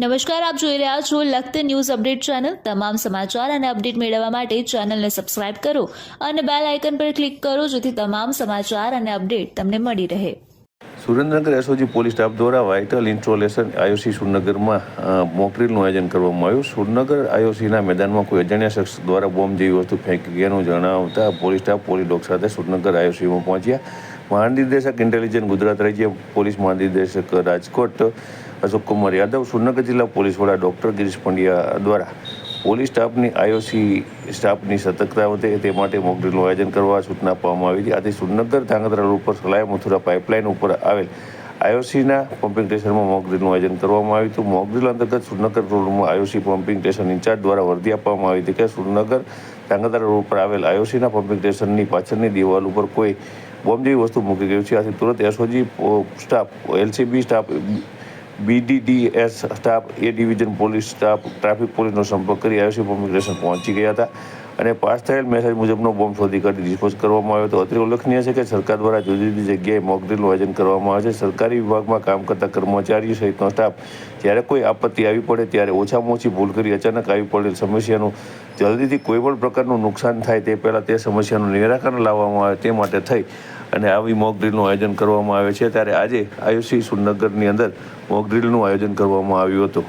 નમસ્કાર, આપ જોઈ રહ્યા છો લખત ન્યૂઝ અપડેટ ચેનલ. તમામ સમાચાર અને અપડેટ મેળવવા માટે ચેનલને સબસ્ક્રાઇબ કરો અને બેલ આઇકન પર ક્લિક કરો જેથી તમામ સમાચાર અને અપડેટ તમને મળી રહે. સુરેન્દ્રનગર એસઓજી પોલીસ સ્ટાફ દ્વારા વાઇટલ ઇન્સ્ટોલેશન આયોસી સુરનગરમાં મોકડ્રીલનું આયોજન કરવામાં આવ્યું. સુરનગર આયોસીના મેદાનમાં કોઈ અજાણ્યા શખ્સ દ્વારા બોમ્બ જેવી વસ્તુ ફેંકી ગયાનું જણાવતા પોલીસ સ્ટાફ પોલીસ ડોગ સાથે સુરનગર આયોસીમાં પહોંચ્યા. મહાનિર્દેશક ઇન્ટેલિજન્સ ગુજરાત રાજ્ય પોલીસ મહાનિર્દેશક રાજકોટ અશોક કુમાર યાદવ સુરનગર જિલ્લા પોલીસ વડા ડૉક્ટર ગિરીશ પંડ્યા દ્વારા પોલીસ સ્ટાફની, આઈઓસી સ્ટાફની સતર્કતા વધે તે માટે મોકડ્રીલનું આયોજન કરવા સૂચના આપવામાં આવી હતી. આથી સુરનગર ધાંગધ્રા રોડ પર સલાય મથુરા પાઇપલાઇન ઉપર આવેલ આઈઓસીના પમ્પિંગ સ્ટેશનમાં મોકડ્રીલનું આયોજન કરવામાં આવ્યું હતું. મોકડ્રીલ અંતર્ગત સુરનગર રોડમાં આઈઓસી પમ્પિંગ સ્ટેશન ઇન્ચાર્જ દ્વારા વરદી આપવામાં આવી હતી કે સુરનગર ધાંગધ્રા રોડ પર આવેલ આઈઓસીના પમ્પિંગ સ્ટેશનની પાછળની દિવાલ ઉપર કોઈ બોમ્બ જેવી વસ્તુ મૂકી ગયું છે. આથી તુરંત SOG staff, LCB staff BDDS staff A division police staff traffic પોલીસનો સંપર્ક કરી આવ્યો છે. સ્ટેશન પહોંચી ગયા હતા અને પાસ થયેલ મેસેજ મુજબનો બોમ્બ શોધી કાઢી ડિસ્પોઝ કરવામાં આવ્યો હતો. અત્રે ઉલ્લેખનીય છે કે સરકાર દ્વારા જુદી જુદી જગ્યાએ મોકડ્રીલનું આયોજન કરવામાં આવે છે. સરકારી વિભાગમાં કામ કરતા કર્મચારીઓ સહિતનો સ્ટાફ જ્યારે કોઈ આપત્તિ આવી પડે ત્યારે ઓછામાં ઓછી ભૂલ કરી અચાનક આવી પડેલ સમસ્યાનું જલ્દીથી કોઈ પણ પ્રકારનું નુકસાન થાય તે પહેલાં તે સમસ્યાનું નિરાકરણ લાવવામાં આવે તે માટે થઈ અને આવી મોક ડ્રીલનું આયોજન કરવામાં આવે છે. ત્યારે આજે આયુષી સુરનગરની અંદર મોક ડ્રીલનું આયોજન કરવામાં આવ્યું હતું.